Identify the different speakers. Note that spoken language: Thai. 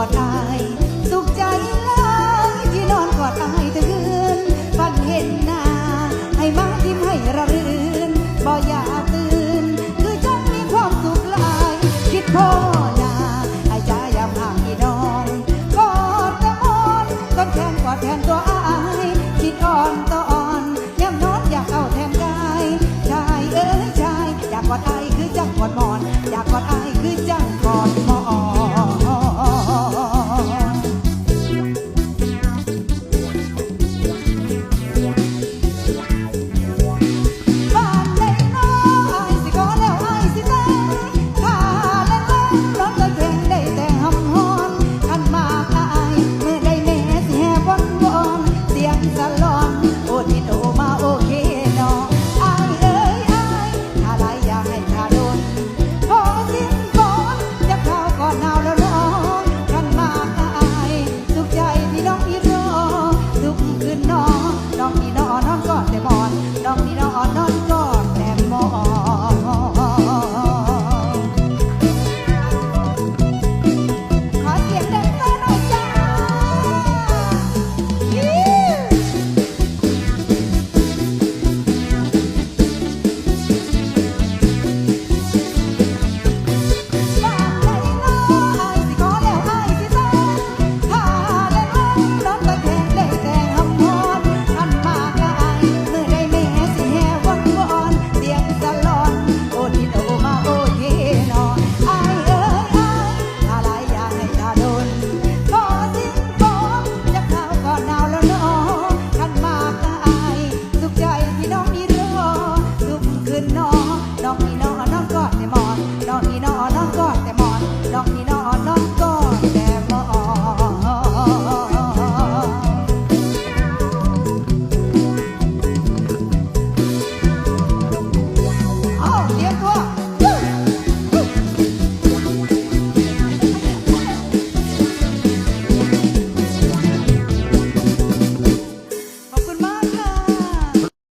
Speaker 1: อดอาย สุขใจลายที่นอนกอดอายเธอฝันเห็นหน้า ให้มายิ้มให้เรารื่นบ่อยาตื่น คือจังมีความสุขลาย คิดพ่อนาไอ้ใจ้ยามห่างอีนอนกอดตะมอนต้นแขนกอดแทนตัวอาย คิดอ่อนต่ออ่อนยามนอนอยากเอาแทนกายชายเอ้ยชายอยากกอดอายคือจังกอดหมอ